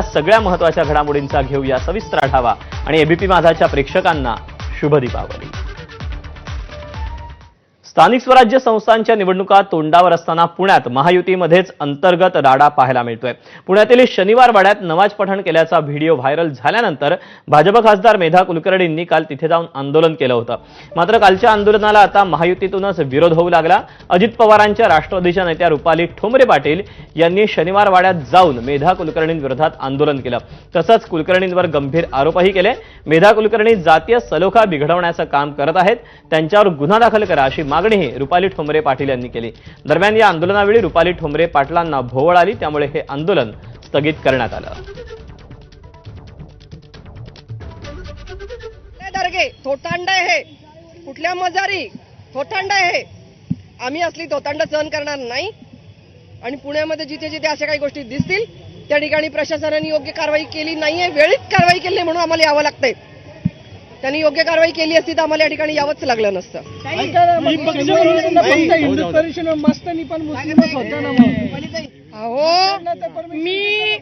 सगळ्या महत्त्वाच्या घडामोडींचा घेऊया सविस्तर आढावा. आणि एबीपी माझाच्या प्रेक्षकांना शुभ दीपावली. स्थानिक स्वराज्य संस्थांच्या निवडणुका तोंडावर असताना पुण्यात महायुतीमध्येच अंतर्गत राडा पाहायला मिळतोय. पुण्यातील शनिवार वाड्यात नवाज पठण केल्याचा व्हिडिओ व्हायरल झाल्यानंतर भाजप खासदार मेधा कुलकर्णींनी काल तिथे जाऊन आंदोलन केलं होतं. मात्र कालच्या आंदोलनाला आता महायुतीतूनच विरोध होऊ लागला. अजित पवारांच्या राष्ट्रवादीच्या नेत्या रुपाली ठोंबरे पाटील यांनी शनिवार वाड्यात जाऊन मेधा कुलकर्णींविरोधात आंदोलन केलं. तसंच कुलकर्णींवर गंभीर आरोपही केले. मेधा कुलकर्णी जातीय सलोखा बिघडवण्याचं काम करत आहेत. त्यांच्यावर गुन्हा दाखल करा अशी मागणीही रुपाली ठोंबरे पाटील यांनी केली. दरम्यान या आंदोलनावेळी रुपाली ठोंबरे पाटलांना भोवळ आली त्यामुळे हे आंदोलन स्थगित करण्यात आलं. दर्गे थोटांड आहे हे. कुठल्या मजारी? थोटांड आहे हे. आम्ही असली थोतांड सहन करणार नाही. आणि पुण्यामध्ये जिथे जिथे अशा काही गोष्टी दिसतील त्या ठिकाणी प्रशासनाने योग्य कारवाई केली नाहीये वेळीच कारवाई केली म्हणून आम्हाला यावं लागतंय. त्यांनी योग्य कारवाई केली असती तर आम्हाला या ठिकाणी यावंच लागलं नसतं. अहो मी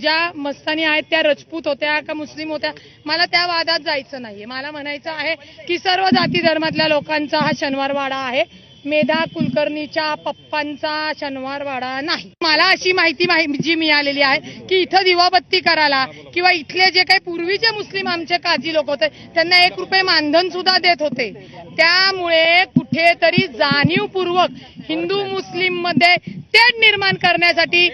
ज्या मस्तानी आहेत त्या रजपूत होत्या का मुस्लिम होत्या मला त्या वादात जायचं नाहीये. मला म्हणायचं आहे की सर्व जाती धर्मातल्या लोकांचा हा शनिवार वाडा आहे. मेधा कुलकर्णीच्या पप्पांचा शनिवार वाडा नाही. मला अशी माहिती जी मिळालेली आहे की इथं दिवाबत्ती करायला किंवा इथले जे काही पूर्वीचे मुस्लिम आमचे काजी लोक होते त्यांना एक रुपये मानधन सुद्धा देत होते. त्यामुळे कुठेतरी जाणीवपूर्वक हिंदू मुस्लिममध्ये तेढ निर्माण करण्यासाठी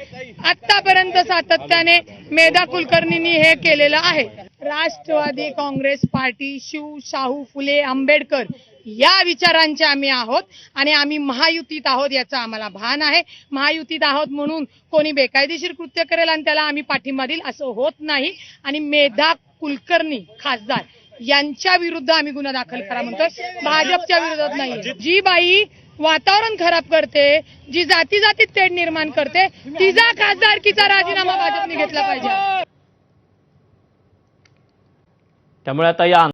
आतापर्यंत सातत्याने मेधा कुलकर्णींनी हे केलेलं आहे. राष्ट्रवादी काँग्रेस पार्टी शिव शाहू फुले आंबेडकर या विचारांचे आम्ही आहोत आणि आम्ही महायुतीत आहोत याचं आम्हाला भान आहे. महायुतीत आहोत म्हणून कोणी बेकायदेशीर कृत्य करेल आणि त्याला आम्ही पाठिंबा देईल असं होत नाही. आणि मेधा कुलकर्णी खासदार यांच्या विरुद्ध आम्ही गुन्हा दाखल करा म्हणतोय. भाजपच्या विरोधात नाही जी बाई वातावरण खराब करते जी जाती जातीत तेढ निर्माण करते तिचा खासदारकीचा राजीनामा भाजपने घेतला पाहिजे. त्यामुळे आता या